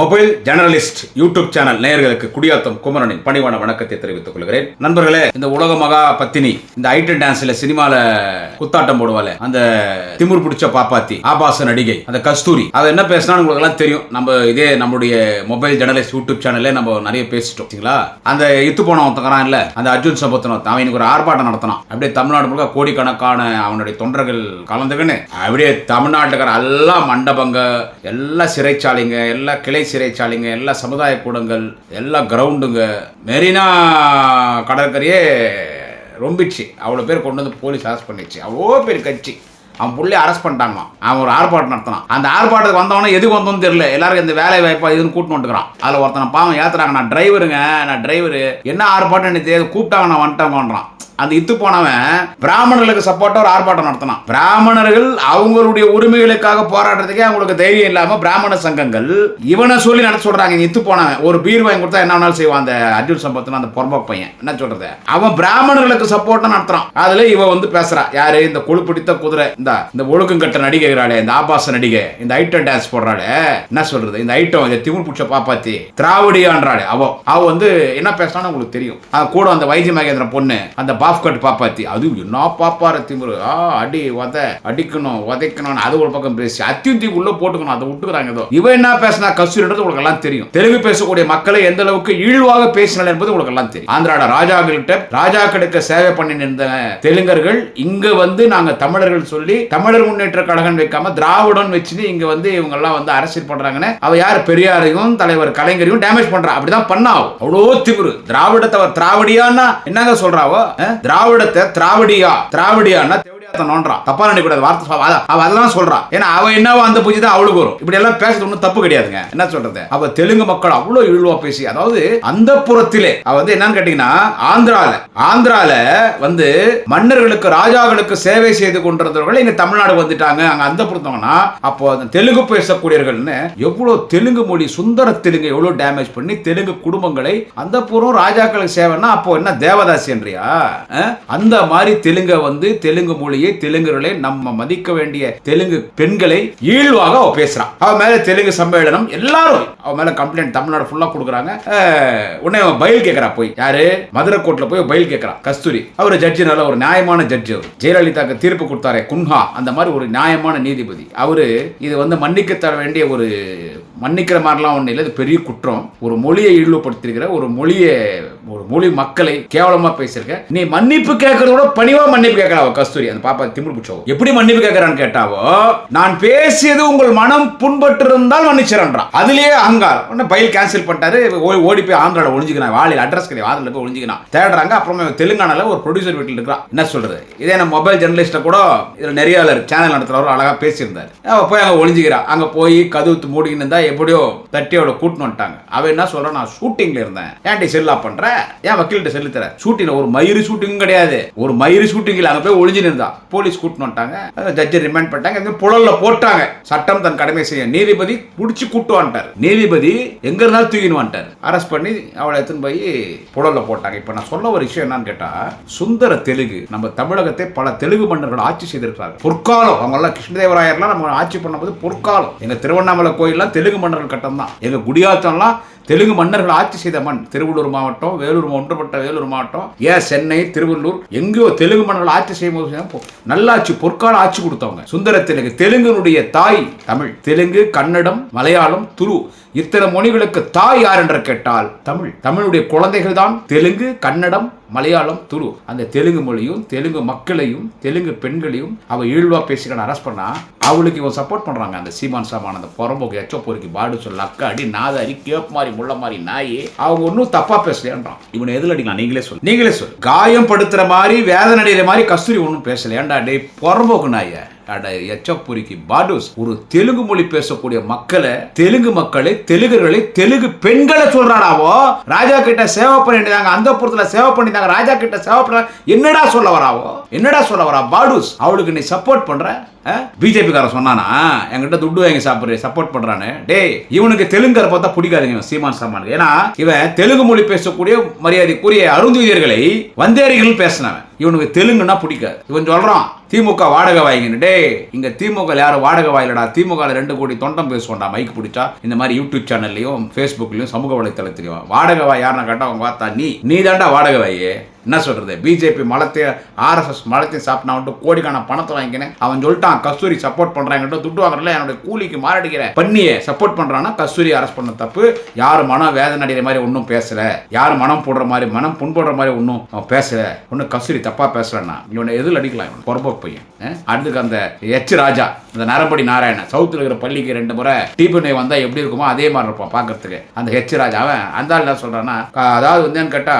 Mobile journalist YouTube channel நேயர்களுக்கு குடியாத்தம் குமரனின் பணிவான வணக்கத்தை தெரிவித்துக் கொள்கிறேன். நண்பர்களே இந்த உலக மகா பத்தினி இந்த ஐட்டன் டான்ஸ்ல சினிமால குத்தாட்டம் போடுவாளே அந்த திமிர் பிடிச்ச பாப்பாத்தி ஆபாச நடிகை அந்த கஸ்தூரி அதை என்ன பேசினா உங்களுக்கு எல்லாம் தெரியும். நம்ம இதே நம்முடைய மொபைல் ஜெர்னலிஸ்ட் யூடியூப் சேனல்ல நம்ம நிறைய பேசிட்டோம். சரிங்களா? அந்த இத்து போன ஒருத்தங்கிறான் இல்ல அந்த அர்ஜுன் சபத்தன் அவன் இன்னைக்கு ஒரு ஆர்ப்பாட்டம் நடத்தினான். அப்படியே தமிழ்நாடு முழுக்க கோடிக்கணக்கான அவனுடைய தொண்டர்கள் கலந்துக்கின்னு அப்படியே தமிழ்நாட்டுக்கார எல்லாம் மண்டபங்க எல்லா சிறைச்சாலைங்க எல்லா கிளை சிறைச்சாலைங்க எல்லா சமுதாய கூடங்கள் எல்லா கிரவுண்டுங்க மெரினா கடற்கரையே ரொம்பிச்சு. அவ்வளோ பேர் கொண்டு வந்து போலீஸ் அரெஸ்ட் பண்ணிச்சு. அவ்வளோ பேர் கட்சி. அவன் புள்ளி அரெஸ்ட் பண்ணிட்டாங்களாம். அவன் ஒரு ஆர்ப்பாட்டம் நடத்தினான். அந்த ஆர்ப்பாட்டத்துக்கு வந்தவனே எதுக்கு வந்தோன்னு தெரியல. எல்லாரும் இந்த வேலை வாய்ப்பா இதுன்னு கூட்டு வந்துக்கிறான். அதில் ஒருத்தனை பாவம் ஏத்துறாங்க. நான் டிரைவருங்க நான் டிரைவரு என்ன ஆர்ப்பாட்டம் எனக்கு தெரியாது. கூப்பிட்டாங்க நான் வந்துட்டேங்கன்றான் அந்த இத்து போனவன் பிராமணர்களுக்கு சப்போர்ட்டா ஒரு ஆர்ப்பாட்டம் நடத்தினான். பிராமணர்கள் அவங்களுடைய உரிமைகளுக்காக போராடுறதுக்கே அவங்களுக்கு தைரியம் இல்லாம பிராமண சங்கங்கள் இவனை சொல்லி நடத்த சொல்றாங்க. இத்து போனவன். ஒரு பீர் வாங்கி கொடுத்தா என்ன வேணாலும் செய்வான். அந்த அர்ஜுன் சம்பத்தின அந்த பொறம்ப பையன். என்ன சொல்றது? அவன் பிராமணர்களுக்கு சப்போர்ட்டா நடத்துறான். அதுல இவ வந்து பேசுறா. யாரு? இந்த கொழுப்பிடித்த குதிரை. இந்த இந்த ஒழுக்கம் கட்ட நடிகைகிறாளே இந்த ஆபாச நடிகை இந்த ஐட்டம் டான்ஸ் போடுறாளே. என்ன சொல்றது? இந்த ஐட்டம் இந்த திமிர் பிடிச்ச பாப்பாத்தி திராவிடியான்றாளே. அவ அவ வந்து என்ன பேசுறான்னு உங்களுக்கு தெரியும். கூட அந்த வைத்திய மகேந்திரன் பொண்ணு அந்த பாஃப் கட் பாப்பாத்தி. அது என்ன பாப்பார திமிரு? ஆ அடி உத அடிக்கணும் உதைக்கணும் அது ஒரு பக்கம் பேசி அத்தியுந்தி உள்ள போட்டுக்கணும் அதை விட்டுக்கிறாங்க ஏதோ இவன் என்ன பேசினா கஸ்தூரின்றது உங்களுக்கு எல்லாம் தெரியும். தெலுங்கு பேசக்கூடிய மக்களை எந்த அளவுக்கு இழிவாக பேசினார் என்பது உங்களுக்கு எல்லாம் தெரியும். ஆந்திராட ராஜாக்கள்கிட்ட ராஜாக்களுக்கு சேவை பண்ணி நின்ற தெலுங்கர்கள் இங்க வந்து நாங்க தமிழர்கள் சொல்லி தமிழர் முன்னேற்ற கழகம் வைக்காம திராவிடம் வச்சுன்னு இங்க வந்து இவங்க எல்லாம் வந்து அரசியல் பண்றாங்கன்னு அவ யார்? பெரியாரையும் தலைவர் கலைஞரையும் டேமேஜ் பண்றா. அப்படிதான் பண்ணாவோ. அவ்வளோ திமிரு. திராவிடத்தை திராவிடியான்னா என்னங்க சொல்றாவோ திராவிடத்தை திராவிடியா திராவிடியான்னா தேவடியாத்த நோன்றான். தப்பா நினைக்கூடாது வார்த்தை சொல்ல- அவ- அதெல்லாம் சொல்றான் ஏன்னா அவ என்னவோ அந்த பூஜை தான் அவளுக்கு வரும். இப்படி எல்லாம் பேசுறது ஒன்றும் தப்பு கிடையாதுங்க. என்ன சொல்றது? அவ தெலுங்கு மக்கள் அவ்வளோ இழிவா பேசி அதாவது அந்த புறத்திலே அவ வந்து என்னன்னு கேட்டீங்கன்னா ஆந்திரால ஆந்திரால வந்து மன்னர்களுக்கு ராஜாக்களுக்கு சேவை செய்து கொண்டிருந்தவர்கள் இங்க தமிழ்நாடு வந்துட்டாங்க. அங்க அந்த புறத்தவங்கன்னா அப்போ அந்த தெலுங்கு பேசக்கூடியவர்கள்னு எவ்வளோ தெலுங்கு மொழி சுந்தர தெலுங்கு எவ்வளோ டேமேஜ் பண்ணி தெலுங்கு குடும்பங்களை அந்த புறம் ராஜாக்களுக்கு சேவைன்னா அப்போ என்ன தேவதாசி என்றியா? அந்த மாதிரி தெலுங்க வந்து தெலுங்கு மொழியை தெலுங்குகளை நம்ம மதிக்க வேண்டிய தெலுங்கு பெண்களை ஈழ்வாக அவ பேசுறான் அவ மேல தெலுங்கு சம்மேளனம் எல்லாரும் அவ மேல கம்ப்ளைண்ட் தமிழ்நாடு ஃபுல்லா கொடுக்குறாங்க. உடனே அவன் பயில் கேட்கறா போய். யாரு? மதுரை கோர்ட்ல போய் பயில் கேட்கறான் கஸ்தூரி. அவர் ஜட்ஜி நல்ல ஒரு நியாயமான ஜட்ஜி அவர். ஜெயலலிதாக்கு தீர்ப்பு கொடுத்தாரே குன்ஹா. அந்த மாதிரி ஒரு நியாயமான நீதிபதி. அவரு இது வந்து மன்னிக்க தர வேண்டிய ஒரு மன்னிக்கிற மாதிரிலாம் ஒன்றும் இல்லை. இது பெரிய குற்றம். ஒரு மொழியை இழிவுபடுத்திருக்கிற ஒரு மொழியை ஒரு மொழி மக்களை கேவலமாக பேசியிருக்க. நீ மன்னிப்பு கேட்கறதோட பணிவாக மன்னிப்பு கேட்கறாவோ கஸ்தூரி. அந்த பாப்பா திமிரு பிடிச்சவோ. எப்படி மன்னிப்பு கேட்கறான்னு கேட்டாவோ நான் பேசியது உங்கள் மனம் புண்பட்டு இருந்தால் மன்னிச்சிடன்றான் அதுலயே அகங்காரம். உடனே பயில் கேன்சல் பண்ணிட்டாரு. ஓ- ஓடி போய் ஆந்திரால ஒழிஞ்சிக்கிறான் வாலில் அட்ரஸ் கிடையாது. ஆந்திரால போய் ஒழிஞ்சிக்கிறான் தேடுறாங்க. அப்புறமா தெலுங்கானால ஒரு ப்ரொடியூசர் வீட்டில் இருக்கிறான். என்ன சொல்றது? இதே நம்ம மொபைல் ஜெர்னலிஸ்ட்டை கூட இதில் நிறைய சேனல் நடத்துகிறவர் அழகாக பேசியிருந்தார். போய் அங்கே ஒழிஞ்சிக்கிறான் அங்கே போய் கதவு மூடிக்கின்னு இருந்தா எப்படியோ தட்டி அவளை கூட்டின்னு வந்துட்டாங்க. அவன் என்ன சொல்றான் நான் ஷூட்டிங்ல இருந்தேன். ஏன்டி செல்லா பண்ற? ஏன் வக்கீல்கிட்ட செல்லு தர? ஷூட்டிங்ல ஒரு மயிறு ஷூட்டிங் கிடையாது. ஒரு மயிறு ஷூட்டிங்கில் அங்க போய் ஒளிஞ்சு இருந்தா. போலீஸ் கூட்டின்னு வந்துட்டாங்க. ஜட்ஜி ரிமைண்ட் பண்ணிட்டாங்க. இங்க புழல்ல போட்டாங்க. சட்டம் தன் கடமை செய்ய. நீதிபதி புடிச்சு கூட்டு வந்துட்டார். நீதிபதி எங்க இருந்தாலும் தூக்கின்னு வந்துட்டார். அரெஸ்ட் பண்ணி அவளை எடுத்துன்னு போய் புழல்ல போட்டாங்க. இப்ப நான் சொல்ல ஒரு விஷயம் என்னன்னு கேட்டா சுந்தர தெலுங்கு நம்ம தமிழகத்தை பல தெலுங்கு மன்னர்கள் ஆட்சி செய்திருக்கிறாங்க பொற்காலம் அவங்க எல்லாம் கிருஷ்ணதேவராயர்லாம் நம்ம ஆட்சி பண்ணும்போது பொற்காலம். எங்க திருவண்ணாமலை கோயில்லாம் தெலுங்கு மன்னர்கள் கட்டம் தான் எங்க குடியாத்தம்லாம் தெலுங்கு மன்னர்கள் ஆட்சி செய்த மண். திருவள்ளூர் மாவட்டம் வேலூர் ஒன்றுபட்ட வேலூர் மாவட்டம். ஏன் சென்னை திருவள்ளூர் எங்கேயோ தெலுங்கு மன்னர்கள் ஆட்சி செய்யும் போது நல்லாட்சி பொற்கால ஆட்சி கொடுத்தவங்க. சுந்தர தெலுங்கு தெலுங்குனுடைய தாய் தமிழ். தெலுங்கு கன்னடம் மலையாளம் துரு இத்தனை மொழிகளுக்கு தாய் யார் என்று கேட்டால் தமிழ். தமிழுடைய குழந்தைகள் தான் தெலுங்கு கன்னடம் மலையாளம் துரு. அந்த தெலுங்கு மொழியும் தெலுங்கு மக்களையும் தெலுங்கு பெண்களையும் அவ ஈழ்வா பேசிக்கிற அரெஸ்ட் பண்ணா அவளுக்கு இவன் சப்போர்ட் பண்றாங்க. அந்த சீமான் சாமான் அந்த புறம்போக்கு எச்சோ பொறுக்கி பாடு சொல்ல அக்கா அடி நாத அடி கேப் மாதிரி முள்ள மாதிரி நாயி. அவங்க ஒன்றும் தப்பா பேசலையான்றான். இவனை எதில் அடிக்கலாம்? நீங்களே சொல்லு. நீங்களே சொல்லு. காயம் படுத்துற மாதிரி வேதனை அடைகிற மாதிரி கஸ்தூரி ஒன்றும் பேசல. ஏன்டா டே புறம்போக்கு நாய. அட எச்சப்புரிக்கு பாடுஸ். ஒரு தெலுங்கு மொழி பேசக்கூடிய மக்களை தெலுங்கு மக்களை தெலுங்குகளை தெலுங்கு பெண்களை சொல்றாடாவோ ராஜா கிட்ட சேவை பண்ணிட்டாங்க அந்த புறத்துல சேவை பண்ணிட்டாங்க ராஜா கிட்ட சேவை பண்ண என்னடா சொல்ல வராவோ என்னடா சொல்ல வரா பாடுஸ்? அவளுக்கு நீ சப்போர்ட் பண்ற? பிஜேபிக்காரன் சொன்னானா என்கிட்ட துட்டு வாங்கி சாப்பிடுற சப்போர்ட் பண்றானு. டேய் இவனுக்கு தெலுங்கரை பார்த்தா பிடிக்காதுங்க சீமான் சாமான் ஏன்னா இவன் தெலுங்கு மொழி பேசக்கூடிய மரியாதைக்குரிய அருந்துயர்களை வந்தேரிகள் பேசினவன். இவனுக்கு தெலுங்குன்னா பிடிக்காது. இவன் சொல்றான் திமுக வாடகை வாங்கின்னு டேய் இங்க திமுக யாரும் வாடகை வாயிலடா திமுக ரெண்டு கோடி தொண்டம் பேசுவோம்டா. மைக் பிடிச்சா. இந்த மாதிரி யூடியூப் சேனல்லையும் ஃபேஸ்புக்லையும் சமூக வலைத்தளத்திலையும் வாடகை வாய் யாருன்னு கேட்டா அவங்க பார்த்தா நீ நீ தாண்டா வாடகை வாயே. என்ன சொல்கிறது பிஜேபி மலத்தை ஆர்எஸ்எஸ் மலத்தையும் சாப்பிட்டா கோடிக்கான பணத்தை வாங்கினேன் அவன் சொல்லிட்டான் கஸ்தூரி சப்போர்ட் பண்ணுறாங்கன்ட்டு துட்டு வாங்குறல என்னுடைய கூலிக்கு மாரடிக்கிற பண்ணியை சப்போர்ட் பண்ணுறான்னா கஸ்தூரி அரெஸ்ட் பண்ண தப்பு. யாரும் மனம் வேதனை அடைகிற மாதிரி ஒன்றும் பேசலை. யாரும் மனம் போடுற மாதிரி மனம் புண்படுற மாதிரி ஒன்றும் அவன் ஒன்றும் கஸ்தூரி தப்பாக பேசலன்னா இவனை எதில் அடிக்கலாம் இவன்? பொறம்போக்கு பையன் அடுத்துக்கு அந்த எச் ராஜா. இந்த நரப்படி நாராயணன் சவுத்தில் இருக்கிற பள்ளிக்கு ரெண்டு முறை டிபி வந்தா எப்படி இருக்குமோ அதே மாதிரி இருப்பான் பார்க்கறதுக்கு. அந்த ஹெச் ராஜா அவன் அந்த ஆள் என்ன சொல்கிறான்னா அதாவது வந்து என்னன்னு கேட்டா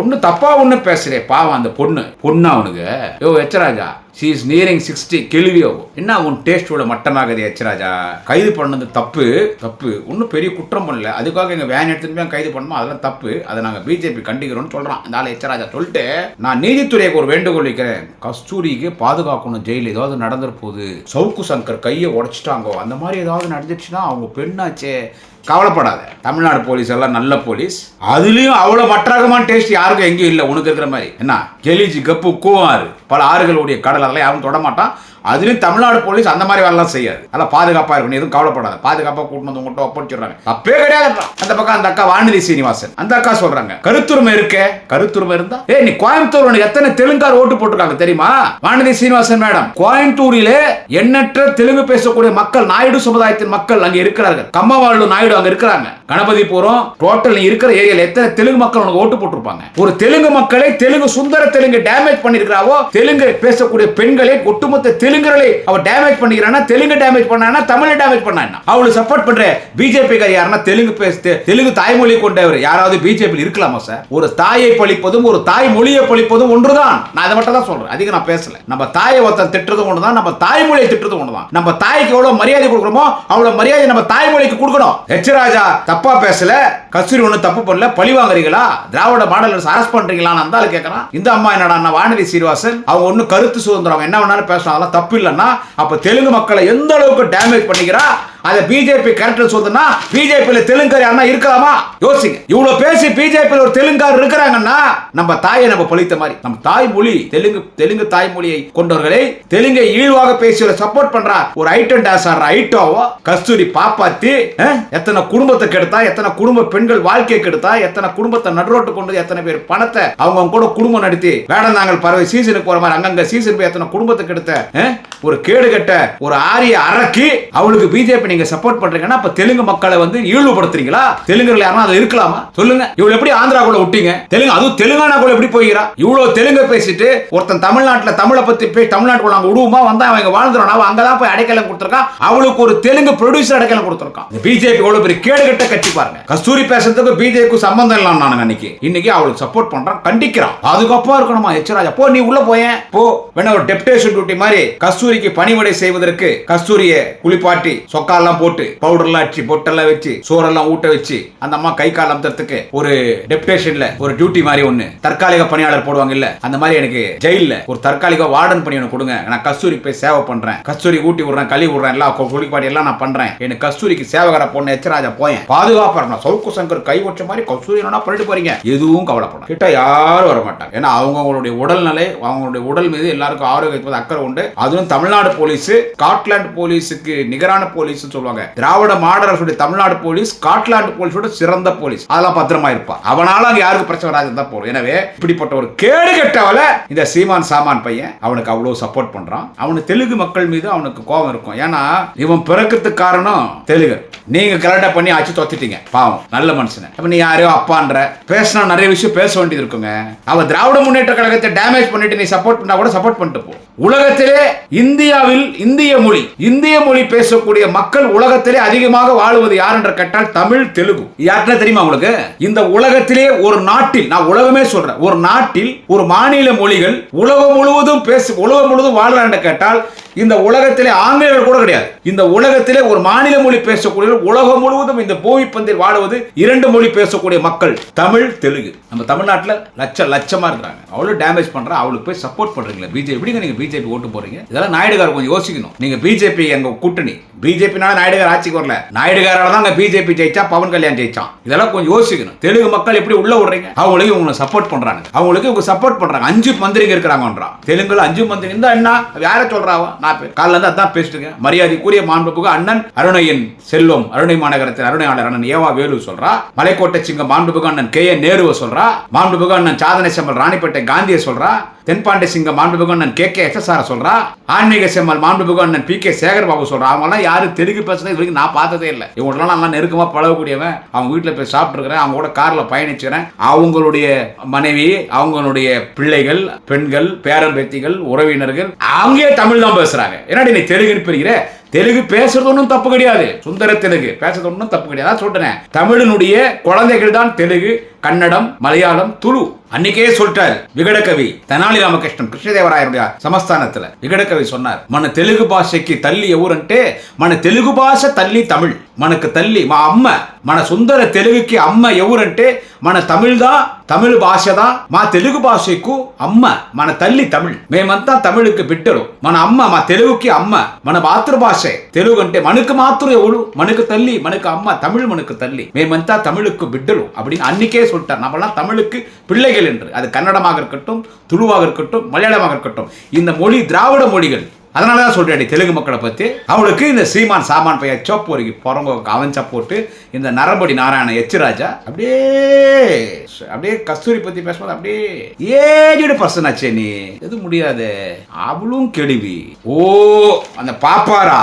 ஒன்றும் தப்பா ஒன்றும் பேசுறே பாவம் அந்த பொண்ணு பொண்ணு அவனுக்கு. Yo H Raja she is nearing sixty கேள்வியோ? என்ன உன் டேஸ்டோட மட்டமாகுது ஹெச் கைது பண்ணது தப்பு தப்பு. ஒன்றும் பெரிய குற்றம் பண்ணல. அதுக்காக எங்கள் வேன் எடுத்துட்டு போய் கைது பண்ணோம் அதெல்லாம் தப்பு. அதை நாங்கள் பிஜேபி கண்டிக்கிறோம்னு சொல்கிறான் இந்த ஆள் சொல்லிட்டு நான் நீதித்துறைக்கு ஒரு வேண்டுகோள் வைக்கிறேன். கஸ்தூரிக்கு பாதுகாக்கணும். ஜெயில் ஏதாவது நடந்துற போகுது சவுக்கு சங்கர் கையை உடச்சிட்டாங்கோ. அந்த மாதிரி ஏதாவது நடந்துச்சுன்னா அவங்க பெண்ணாச்சே. கவலைப்படாத. தமிழ்நாடு போலீஸ் எல்லாம் நல்ல போலீஸ் அதுலேயும் அவ்வளோ மற்றகமான டேஸ்ட் யாருக்கும் எங்கேயும் இல்லை. உனக்கு இருக்கிற மாதிரி. என்ன? கெலிஜி கப்பு கூவாறு. பல ஆறுகளுடைய கடல் அதெல்லாம் யாரும் தொடமாட்டான் அதுலேயும் தமிழ்நாடு போலீஸ் அந்த மாதிரி வேலைலாம் செய்யாது. அதான் பாதுகாப்பாக இருக்கும் எதுவும் கவலைப்படாது. பாதுகாப்பாக கூட்டு வந்து உங்கள்கிட்ட ஒப்படைச்சிடுறாங்க தப்பே கிடையாது அந்த பக்கம் அந்த அக்கா வானதி சீனிவாசன். அந்த அக்கா சொல்றாங்க. கருத்துரிமை இருக்கே. கருத்துரிமை இருந்தா? ஏ நீ கோயம்புத்தூர் உனக்கு எத்தனை தெலுங்கார் ஓட்டு போட்டிருக்காங்க தெரியுமா? வானதி சீனிவாசன் மேடம் கோயம்புத்தூரிலே எண்ணற்ற தெலுங்கு பேசக்கூடிய மக்கள் நாயுடு சமுதாயத்தின் மக்கள் அங்கே இருக்கிறார்கள். கம்மவாழ்வு நாயுடு அங்க இருக்கிறாங்க. கணபதிபுரம் டோட்டல் இருக்கிற ஏரியால எத்தனை தெலுங்கு மக்கள் உனக்கு ஓட்டு போட்டிருப்பாங்க? ஒரு தெலுங்கு மக்களை தெலுங்கு சுந்தர தெலுங்கு டேமேஜ் பண்ணிருக்கிறாவோ தெலுங்கு பேசக்கூடிய பெண்களை ஒட்டுமொத்த தெலுங்குகளை அவ டேமேஜ் பண்ணிக்கிறானா தெலுங்கு டேமேஜ் பண்ணானா தமிழை டேமேஜ் பண்ணா அவளுக்கு சப்போர்ட் பண்ற பிஜேபி கார் யாருன்னா தெலுங்கு பேச தெலுங்கு தாய்மொழி கொண்டவர் யாராவது பிஜேபி இருக்கலாமா சார் ஒரு தாயை பழிப்பதும் ஒரு தாய் மொழியை பழிப்பதும் ஒன்றுதான். நான் அதை மட்டும் தான் சொல்றேன். அதிகம் நான் பேசல. நம்ம தாயை ஒருத்தன் திட்டுறதும் ஒன்றுதான் நம்ம தாய்மொழியை திட்டுறதும் ஒன்றுதான். நம்ம தாய்க்கு எவ்வளவு மரியாதை கொடுக்குறோமோ அவ்வளவு மரியாதை நம்ம தாய்மொழிக்கு கொடுக்கணும். எச் ராஜா தப்பா பேசல கஸ்தூரி ஒன்றும் தப்பு பண்ணல பழி வாங்குறீங்களா? திராவிட மாடல் அரஸ்ட் பண்றீங்களான்னு அந்த கேட்கறான் இந்த அம்மா என்னடா வானதி சீனிவாசன்? அவங்க ஒன்றும் கருத்து சுதந்திரம் என்ன வேணாலும் பேசலாம் அதெல்லாம் தப்பு இல்லைன்னா அப்போ தெலுங்கு மக்களை எந்த அளவுக்கு டேமேஜ் பண்ணிக்கிறா? அதை பிஜேபி கரெக்ட் சொல்றதுன்னா பிஜேபியில தெலுங்கார் யாருன்னா இருக்கலாமா? யோசிங்க. இவ்வளவு பேசி பிஜேபியில் ஒரு தெலுங்கார் இருக்கிறாங்கன்னா நம்ம தாயை நம்ம பழித்த மாதிரி நம்ம தாய்மொழி தெலுங்கு தெலுங்கு தாய்மொழியை கொண்டவர்களை தெலுங்கை ஈழ்வாக பேசி சப்போர்ட் பண்ற ஒரு ஐட்டம் டான்ஸ் ஆடுற ஐட்டோவோ கஸ்தூரி பாப்பாத்தி எத்தனை குடும்பத்தை கெடுத்தா எத்தனை குடும்ப பெண்கள் வாழ்க்கையை கெடுத்தா எத்தனை குடும்பத்தை நடுரோட்டு கொண்டு எத்தனை பேர் பணத்தை அவங்க கூட குடும்பம் நடத்தி வேடந்தாங்கல் பறவை சீசனுக்கு போற மாதிரி அங்கங்க சீசன் போய் எத்தனை குடும்பத்தை கெடுத்த ஒரு கேடு கட்ட ஒரு ஆரிய அரக்கி அவளுக்கு பிஜேபி நீங்க சப்போர்ட் பண்றீங்கன்னா அப்ப தெலுங்கு மக்களை வந்து ஈழ்வுபடுத்துறீங்களா தெலுங்குல யாரும் அது இருக்கலாமா? சொல்லுங்க. இவ்வளவு எப்படி ஆந்திராக்குள்ள விட்டீங்க? தெலுங்கு அதுவும் தெலுங்கானாக்குள்ள எப்படி போகிறா? இவ்வளவு தெலுங்கு பேசிட்டு ஒருத்தன் தமிழ்நாட்டுல தமிழை பத்தி பேசி தமிழ்நாட்டுக்குள்ள அங்க விடுவோமா? வந்தா அவங்க வாழ்ந்துடும் அவன் அங்கதான் போய் அடைக்கலம் கொடுத்துருக்கான். அவளுக்கு ஒரு தெலுங்கு ப்ரொடியூசர் அடைக்கலம் கொடுத்துருக்கான். பிஜேபி எவ்வளவு பெரிய கேடு கட்ட கட்சி பாருங்க. கஸ்தூரி பேசுறதுக்கு பிஜேபி சம்பந்தம் இல்லாம நான் அன்னைக்கு இன்னைக்கு அவளுக்கு சப்போர்ட் பண்றான் கண்டிக்கிறான். பாதுகாப்பா இருக்கணுமா எச்சராஜா? போ நீ உள்ள போயேன் போ. வேணா ஒரு டெப்டேஷன் டியூட்டி மாதிரி கஸ்தூரிக்கு பணிவிடை செய்வதற்கு கஸ்தூரியை குளிப்பாட்டி சொக்காலாம் போட்டு பவுடர்லாம் அடிச்சு பொட்டெல்லாம் வச்சு சோறெல்லாம் ஊட்ட வச்சு அந்த அம்மா கை கால் அமுத்துறதுக்கு ஒரு டெப்டேஷன்ல ஒரு டியூட்டி மாதிரி ஒண்ணு. தற்காலிக பணியாளர் போடுவாங்க இல்ல அந்த மாதிரி எனக்கு ஜெயில ஒரு தற்காலிக வார்டன் பணி ஒன்று கொடுங்க. நான் கஸ்தூரிக்கு போய் சேவை பண்றேன். கஸ்தூரி ஊட்டி விடுறேன் கழி விடுறேன் எல்லாம் குளிப்பாட்டி எல்லாம் நான் பண்றேன். எனக்கு கஸ்தூரிக்கு சேவகரை பொண்ணு எச்சராஜா போயேன். பாதுகாப்பா நான் சவுக்கு சங்கர் கை வச்ச மாதிரி கஸ்தூரி பண்ணிட்டு போறீங்க. எதுவும் கவலைப்படும் கிட்ட யாரும் வர மாட்டாங்க ஏன்னா அவங்களுடைய உடல்நிலை அவங்களுடைய உடல் மீது எல்லாருக்கும் ஆரோக்கியத்துக்கு அக்கறை உண்டு. அதுவும் தமிழ்நாடு போலீஸ் ஸ்காட்லாந்து போலீஸுக்கு நிகரான போலீஸ் சொல்லுவாங்க. திராவிட மாடல் அரசுடைய தமிழ்நாடு போலீஸ் ஸ்காட்லாந்து போலீஸோட சிறந்த போலீஸ். அதெல்லாம் பத்திரமா இருப்பா. அவனால அங்க யாருக்கு பிரச்சனை வராது தான் போறோம் எனவே இப்படிப்பட்ட ஒரு கேடு கெட்டவல இந்த சீமான் சாமான் பையன் அவனுக்கு அவ்வளவு சப்போர்ட் பண்றான். அவனுக்கு தெலுங்கு மக்கள் மீது அவனுக்கு கோபம் இருக்கும். ஏன்னா இவன் பிறக்கிறதுக்கு காரணம் தெலுங்கு. நீங்க கரெக்டா பண்ணி ஆச்சு தொத்திட்டீங்க பாவம். நல்ல மனுஷன். அப்ப நீ யாரையோ அப்பான்ற பேசினா நிறைய விஷயம் பேச வேண்டியது இருக்குங்க. அவன் திராவிட முன்னேற்ற கழகத்தை டேமேஜ் பண்ணிட்டு நீ சப்போர்ட் பண்ணா கூட சப்போர்ட் பண்ணிட்டு போ. உலகத்திலே இந்தியாவில் இந்திய மொழி இந்திய மொழி பேசக்கூடிய மக்கள் உலகத்திலே அதிகமாக வாழுவது யார் என்று கேட்டால் தமிழ் தெலுங்கு. யாருன்னா தெரியுமா உங்களுக்கு? இந்த உலகத்திலே ஒரு நாட்டில் நான் உலகமே சொல்றேன் ஒரு நாட்டில் ஒரு மாநில மொழிகள் உலகம் முழுவதும் பேசு உலகம் முழுவதும் என்று கேட்டால் இந்த உலகத்திலே ஆங்கிலேயர்கள் கூட கிடையாது. இந்த உலகத்திலே ஒரு மாநில மொழி பேசக்கூடிய உலகம் முழுவதும் இந்த பூமி பந்தில் வாழுவது இரண்டு மொழி பேசக்கூடிய மக்கள் தமிழ் தெலுங்கு. நம்ம தமிழ்நாட்டில் லட்ச லட்சமா இருக்கிறாங்க. அவ்வளோ டேமேஜ் பண்றா அவளுக்கு போய் சப்போர்ட் பண்றீங்களா பிஜேபி எப்படிங்க நீங்க பிஜேபி ஓட்டு போறீங்க? இதெல்லாம் நாயுடுகார் கொஞ்சம் யோசிக்கணும். நீங்க பிஜேபி எங்க கூட்டணி. பிஜேபினால நாயுடுகார் ஆட்சிக்கு வரல. நாயுடுகாரால தான் பிஜேபி ஜெயிச்சா பவன் கல்யாண் ஜெயிச்சான். இதெல்லாம் கொஞ்சம் யோசிக்கணும். தெலுங்கு மக்கள் எப்படி உள்ள விடுறீங்க அவங்களுக்கு இவங்களை சப்போர்ட் பண்றாங்க அவங்களுக்கு இவங்க சப்போர்ட் பண்றாங்க. அஞ்சு மந்திரிங்க இருக்கிறாங்கன்றான் தெலுங்குல அஞ்சு மந்திரி இருந்தா என்ன? யார சொல்றாவோ? நான் காலைல இருந்து அதான் பேசிட்டுங்க மரியாதைக்குரிய மாண்புக்கு அண்ணன் அருணையின் செல்வம் அருணை மாநகரத்தின் அருணையாளர் அண்ணன் ஏவா வேலு சொல்றா. மலைக்கோட்டை சிங்கம் மாண்புக்கு அண்ணன் கே ஏ நேருவை சொல்றா. மாண்புக்கு அண்ணன் சாதனை செம்மல் ராணிப்பேட்டை காந்தியை சொல்றா. தென்பாண்டி சிங்கம் மாண்புக்கு அண்ணன் கே கே எஸ்எஸ்ஆர் சொல்றா. ஆன்மீக செம்மல் மாண்புக்கு அண்ணன் பி கே சேகர் பாபு சொல்றா. அவங்களாம் யாரும் தெலுங்கு பேசுறது இது வரைக்கும் நான் பார்த்ததே இல்லை. இவங்களெல்லாம் நல்லா நெருக்கமா பழகக்கூடியவன். அவங்க வீட்டில் போய் சாப்பிட்டுருக்கிறேன். அவங்க கூட காரில் பயணிச்சுக்கிறேன். அவங்களுடைய மனைவி அவங்களுடைய பிள்ளைகள் பெண்கள் பேரம்பேத்திகள் உறவினர்கள் அங்கேயே தமிழ் தான் பேசுறாங்க. என்னடி நீ தெலுங்குன்னு பிரிக்கிற? தெலுங்கு பேசுறது ஒன்றும் தப்பு கிடையாது. சுந்தர தெலுங்கு பேசுறது ஒன்றும் தப்பு கிடையாது. சொல்றேன். தமிழனுடைய குழந்தைகள் தான் தெலுங்கு கன்னடம் மலையாளம் துளு. அன்னைக்கே சொல்லிட்டார் விகடகவி தெனாலி ராமகிருஷ்ணன் கிருஷ்ணதேவராயனுடைய சமஸ்தானத்துல. விகடகவி சொன்னார் மன தெலுங்கு பாஷைக்கு தள்ளி எவருன்ட்டு மன தெலுங்கு பாஷை தள்ளி தமிழ். మనకు తల్లి మా అమ్మ మన సుందర తెలుగుకి అమ్మ ఎవరంటే మన తమిళ్దా తమిళ భాషదా మా తెలుగు భాషకు అమ్మ మన తల్లి తమిళ్ మేమంతా తమిళకి బిడ్డలు మన అమ్మ మా తెలుగుకి అమ్మ మన మాతృభాష తెలుగు అంటే మనకు మాతృ ఎవడు మనకు తల్లి మనకు అమ్మ தமிழ் மனுக்கு தள்ளி மேமந்தா தமிழுக்கு பிட்டலும் அப்படின்னு அன்னைக்கே சொல்லிட்டார் நம்மளாம் தமிழுக்கு பிள்ளைகள் என்று அது கன்னடமாக இருக்கட்டும் துளுவாக இருக்கட்டும் மலையாளமாக இருக்கட்டும் இந்த மொழி திராவிட மொழிகள் அதனால தான் சொல்கிறேன் தெலுங்கு மக்களை பற்றி அவளுக்கு இந்த சீமான் சாமான் பையன் சோப்பொருகி பிறங்க அவன் சப்போட்டு இந்த நரம்படி நாராயண எச்சிராஜா அப்படியே அப்படியே கஸ்தூரி பற்றி பேசும்போது அப்படியே ஏஜ்டு பர்சன் ஆச்சே நீ. எது முடியாது. அவளும் கெடுவி ஓ அந்த பாப்பாரா?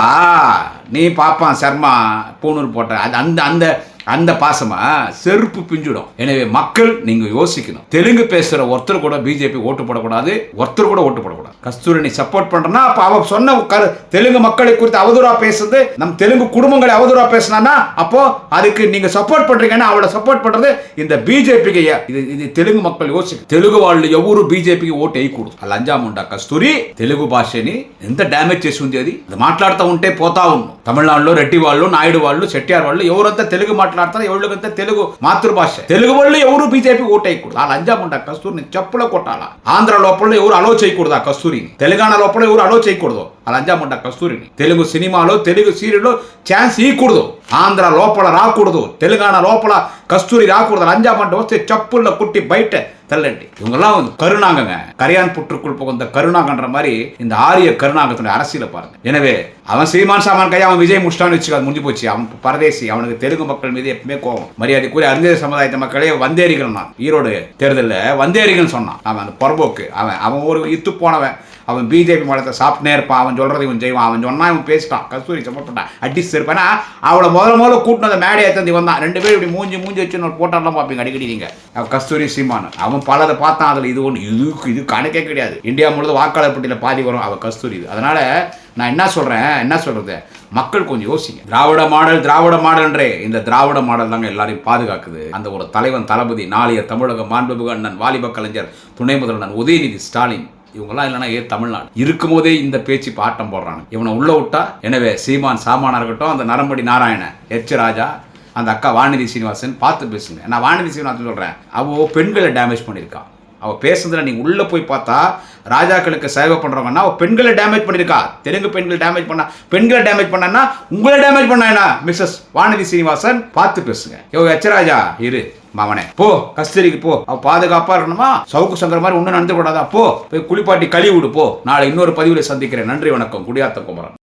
நீ பாப்பான் சர்மா பூணூர் போட்ட அது அந்த அந்த அந்த பாசமா செருப்பு பிஞ்சிடும் எனவே மக்கள் நீங்க யோசிக்கணும் தெலுங்கு பேசுற ஒருத்தர் கூட பிஜேபி ஓட்டு போடக்கூடாது ஒருத்தர் கூட ஓட்டு போடக்கூடாது கஸ்தூரி நீ சப்போர்ட் பண்றனா அப்ப அவ சொன்ன கரு தெலுங்கு மக்களை குறித்து அவதூறா பேசுறது நம் தெலுங்கு குடும்பங்களை அவதூறா பேசினா அப்போ அதுக்கு நீங்க சப்போர்ட் பண்றீங்கன்னா அவளை சப்போர்ட் பண்றது இந்த பிஜேபிக்கு இது இது தெலுங்கு மக்கள் யோசிக்க తెలుగు వాళ్ళు ఎవరు బీజేపీకి ఓటు వేయకూడదు ఆ లంజాముండా కస్తూరి తెలుగు భాషని ఎంత డ్యామేజ్ చేసి ఉంది అది అది మాట్లాడుతూ ఉంటే పోతా ఉన్నాం తమిళనాడులో రెడ్డి వాళ్ళు నాయుడు వాళ్ళు చెట్టియార్ వాళ్ళు ఎవరంతా తెలుగు మాట్లాడతారో ఎవరికంతా తెలుగు మాతృభాష. తెలుగు వాళ్ళు ఎవరు బీజేపీ ఓటేయకూడదు. వేయకూడదు ఆ ఉండ కస్తూరిని చెప్పులో కొట్టాలా? ఆంధ్ర లోపల ఎవరు అలో చేయకూడదు ఆ కస్తూరిని? తెలంగాణ లోపల ఎవరు అలో చేయకూడదు? ఆ ఉండ కస్తూరిని. తెలుగు సినిమాలో తెలుగు సీరియల్లో ఛాన్స్ ఇవ్వకూడదు ఆంధ్ర లోపల రాకూడదు. తెలంగాణ లోపల కస్తూరి రాకూడదు లంజామంట వస్తే చప్పుల్లో కుట్టి బయట தள்ளண்டி இவங்கெல்லாம் வந்து கருணாங்கங்க கரையான் புற்றுக்குள் புகுந்த கருணாங்கன்ற மாதிரி இந்த ஆரிய கருணாங்கத்துடைய அரசியலை பாருங்க எனவே அவன் சீமான் சாமான் கையா அவன் விஜய் முஷ்டான்னு வச்சுக்க அது முடிஞ்சு போச்சு அவன் பரதேசி அவனுக்கு தெலுங்கு மக்கள் மீது எப்பவுமே கோவம் மரியாதைக்குரிய அறிஞர் சமுதாயத்த மக்களே வந்தேரிகள் நான் ஈரோடு தேர்தலில் வந்தேரிகள் சொன்னான் அவன் அந்த புறம்போக்கு அவன் அவன் ஒரு இத்து போனவன் அவன் பிஜேபி மலத்தை சாப்பிட்டே இருப்பான். அவன் சொல்கிறது இவன் செய்வான். அவன் சொன்னா இவன் பேசிட்டான். கஸ்தூரி சப்பட்டான் அடிச்சு இருப்பானா அவளை முதல்ல முதல்ல கூட்டினது அந்த மேடையை தந்தி வந்தான் ரெண்டு பேரும் இப்படி மூஞ்சி மூஞ்சி வச்சு ஒரு போட்டாலாம் பார்ப்பீங்க. அடிக்கடி நீங்கள் அவன் கஸ்தூரி சீமான். அவன் பலதை பார்த்தான். அதில் இது ஒன்று இது இது கணக்கே கிடையாது. இந்தியா முழுவதும் வாக்காளர் பட்டியலில் பாதி வரும். அவன் கஸ்தூரி இது. அதனால் நான் என்ன சொல்கிறேன் என்ன சொல்கிறது மக்கள் கொஞ்சம் யோசிங்க. திராவிட மாடல் திராவிட மாடல்ன்றே. இந்த திராவிட மாடல் தாங்க எல்லாரையும் பாதுகாக்குது. அந்த ஒரு தலைவன் தளபதி நாளைய தமிழக மாண்புமிகு அண்ணன் வாலிப கலைஞர் துணை முதல்வர் உதயநிதி ஸ்டாலின். இவங்கெல்லாம் இல்லைன்னா ஏ தமிழ்நாடு? இருக்கும்போதே இந்த பேச்சு பாட்டம் போடுறாங்க இவனை உள்ள விட்டா எனவே சீமான் சாமானா இருக்கட்டும் அந்த நரம்படி நாராயணன் எச் ராஜா அந்த அக்கா வானதி சீனிவாசன் பார்த்து பேசுங்க. நான் வானதி சீனிவாசன் சொல்கிறேன் அவ பெண்களை டேமேஜ் பண்ணியிருக்கான் அவள் பேசுனதில் நீங்கள் உள்ளே போய் பார்த்தா ராஜாக்களுக்கு சேவை பண்ணுறவங்கன்னா அவள் பெண்களை டேமேஜ் பண்ணியிருக்கா. தெலுங்கு பெண்கள் டேமேஜ் பண்ணா பெண்களை டேமேஜ் பண்ணான்னா உங்களை டேமேஜ் பண்ணா மிஸ்ஸஸ் வானதி சீனிவாசன் பார்த்து பேசுங்க. யோ எச்சராஜா இரு மவனே போ கஸ்தூரிக்கு போ. அவ பாதுகாப்பா இருக்கணுமா? சவுக்கு சங்கர மாதிரி ஒன்றும் நடந்து கூடாதா? போ போய் குளிப்பாட்டி கழுவி விடு போ. நாளை இன்னொரு பதிவில் சந்திக்கிறேன். நன்றி வணக்கம். குடியாத்த குமரன்.